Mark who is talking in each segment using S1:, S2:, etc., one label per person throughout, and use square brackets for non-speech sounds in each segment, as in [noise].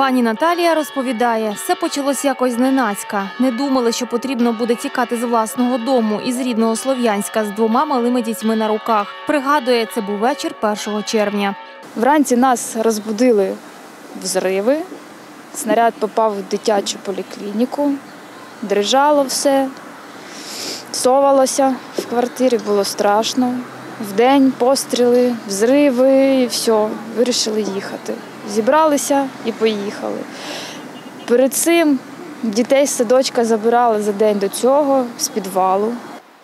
S1: Пані Наталія розповідає, все почалось якось зненацька. Не думали, що потрібно буде тікати з власного дому із рідного Слов'янська з двома малими дітьми на руках. Пригадує, це був вечір 1 червня.
S2: Вранці нас розбудили взриви. Снаряд попав в дитячу поліклініку, дрижало все, совалося в квартирі, було страшно. Вдень постріли, взриви і все, вирішили їхати. Зібралися і поїхали. Перед цим дітей з садочка забирали за день до цього з підвалу.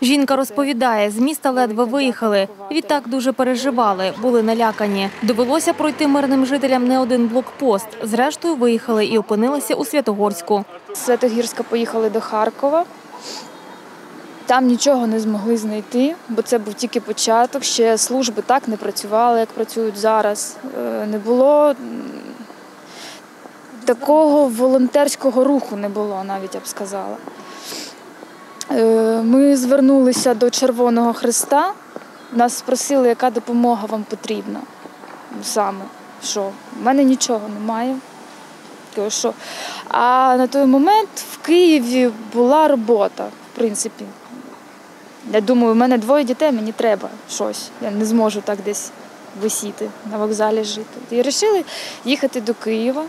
S1: Жінка розповідає, з міста ледве виїхали. Відтак дуже переживали, були налякані. Довелося пройти мирним жителям не один блокпост. Зрештою, виїхали і опинилися у Святогорську.
S2: З Святогірська поїхали до Харкова. Там нічого не змогли знайти, бо це був тільки початок. Ще служби так не працювали, як працюють зараз. Е, Не було такого волонтерського руху не було, навіть я б сказала. Е, Ми звернулися до Червоного Христа. Нас спросили, яка допомога вам потрібна. Саме що? У мене нічого немає. А на той момент в Києві була робота, в принципі. Я думаю, у мене двоє дітей, мені треба щось. Я не зможу так десь висіти на вокзалі жити. І вирішили їхати до Києва.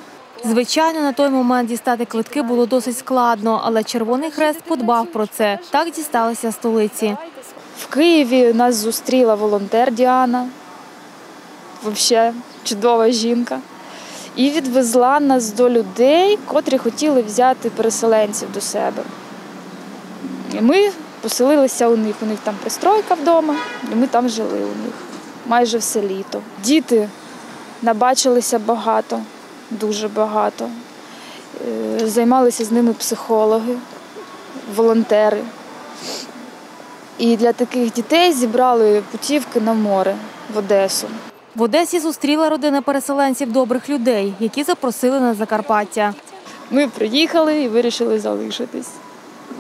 S1: Звичайно, на той момент дістати квитки було досить складно, але Червоний Хрест подбав про це. Так дісталися столиці.
S2: В Києві нас зустріла волонтер Діана, взагалі чудова жінка, і відвезла нас до людей, котрі хотіли взяти переселенців до себе. І ми поселилися у них. У них там пристройка вдома, і ми там жили у них майже все літо. Діти набачилися багато, дуже багато. Е, Займалися з ними психологи, волонтери. І для таких дітей зібрали путівки на море в Одесу.
S1: В Одесі зустріла родина переселенців добрих людей, які запросили на Закарпаття.
S2: Ми приїхали і вирішили залишитись.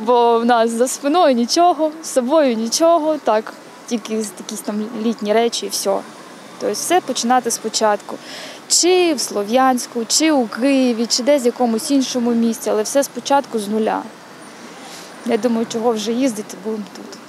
S2: Бо в нас за спиною нічого, з собою нічого, так, тільки якісь там літні речі і все. Тобто все починати спочатку. Чи в Слов'янську, чи у Києві, чи десь в якомусь іншому місці, але все спочатку з нуля. Я думаю, чого вже їздити, будемо тут.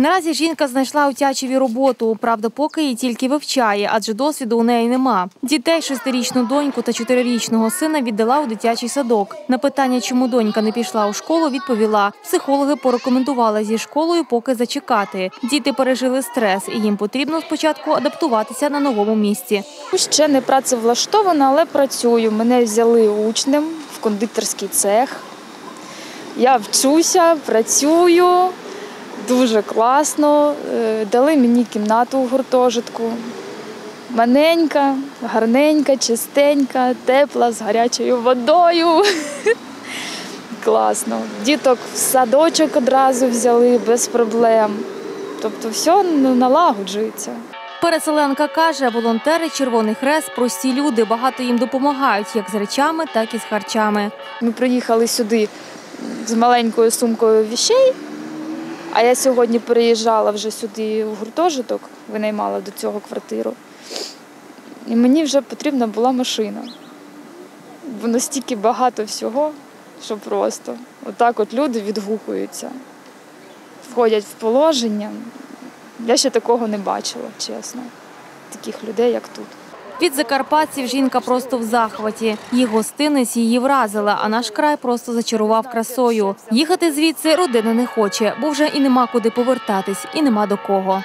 S1: Наразі жінка знайшла у Тячеві роботу. Правда, поки її тільки вивчає, адже досвіду у неї нема. Дітей, шестирічну доньку та чотирирічного сина віддала у дитячий садок. На питання, чому донька не пішла у школу, відповіла: психологи порекомендували зі школою поки зачекати. Діти пережили стрес, і їм потрібно спочатку адаптуватися на новому місці.
S2: Ще не працевлаштована, але працюю. Мене взяли учнем в кондитерський цех. Я вчуся, працюю, дуже класно. Е, Дали мені кімнату у гуртожитку. Маленька, гарненька, чистенька, тепла, з гарячою водою. [laughs] Класно. Діток в садочок одразу взяли без проблем. Тобто все налагоджується.
S1: Переселенка каже, волонтери Червоний Хрест прості люди, багато їм допомагають як з речами, так і з харчами.
S2: Ми приїхали сюди з маленькою сумкою віщей, а я сьогодні переїжджала вже сюди в гуртожиток, винаймала до цього квартиру. І мені вже потрібна була машина. Бо настільки багато всього, що просто. Отак от люди відгукуються, входять в положення. Я ще такого не бачила, чесно. Таких людей, як тут.
S1: Від закарпатців жінка просто в захваті. Їх гостиниць її вразила, а наш край просто зачарував красою. Їхати звідси родина не хоче, бо вже і нема куди повертатись, і нема до кого.